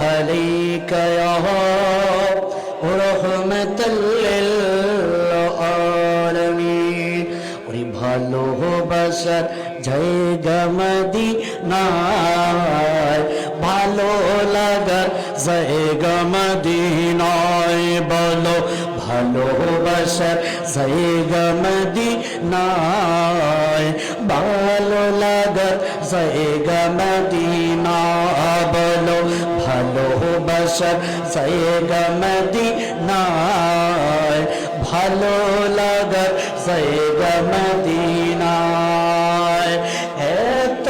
عليك يا رحمة للعالمين ওরে ভালোবাসার জায়গা মদিনায় ভালো লাগার জায়গা মদিনায় বলো ভালোবাসার জায়গা মদিনায় ভালো লাগার জায়গা মদিনা বলো ভালোবাসার জায়গা মদিনায়। ভালো লাগার জায়গা মদিনায়। এত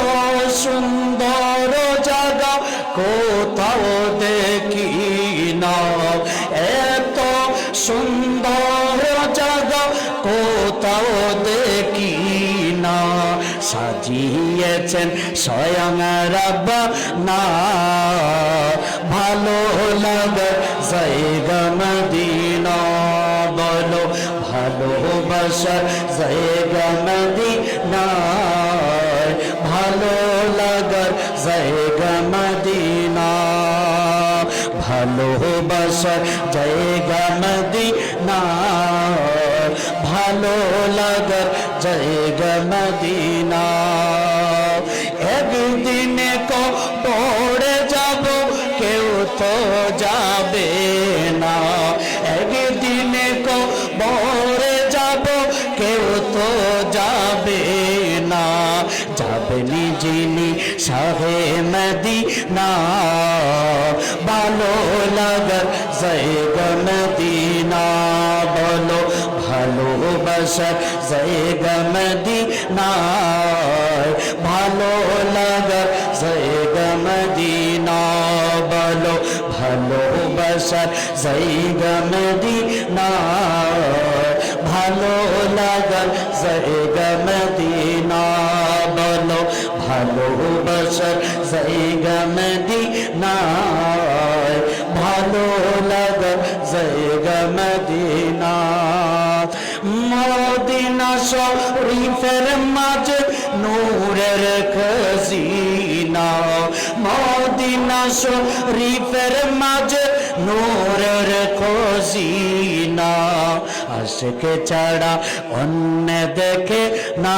সুন্দর জায়গা কোথাও দেখি না। এত সুন্দর জায়গা কোথাও দেখি না। সাজিয়েছেন স্বয়ং রব না। ভালো লাগে জায়গা মদিনা, বলো ভালোবাসার জায়গা মদিনা। ভালো লাগার জায়গা মদিনা ভালোবাসার জায়গা মদিনা। ভালো লাগার জায়গা মদিনা। একদিনে কো পড়ে যাব, কেউ তো যাবে না। একদিনে কো পড়ে যাব, কেউ তো যাবে না। যাবেনি যিনি শাহে মদিনা। ভালো লাগার জায়গা বলো ভালোবাসার জায়গা মদিনা ভালো লাগার জায়গা মদিনা বলো ভালোবাসার জায়গা মদিনা ভালো লাগার জায়গা মদিনা বলো ভালোবাসার জায়গা মদিনা ভালো লাগার জায়গা মদিনা মদিনা শরীফের মাঝে নূরের খজিনা। মদিনা শরীফের মাঝে নূরের খজিনা। আশকে ছাড়া অন্য দেখে না।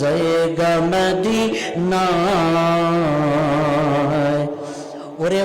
জায়গা মদিনা ওরে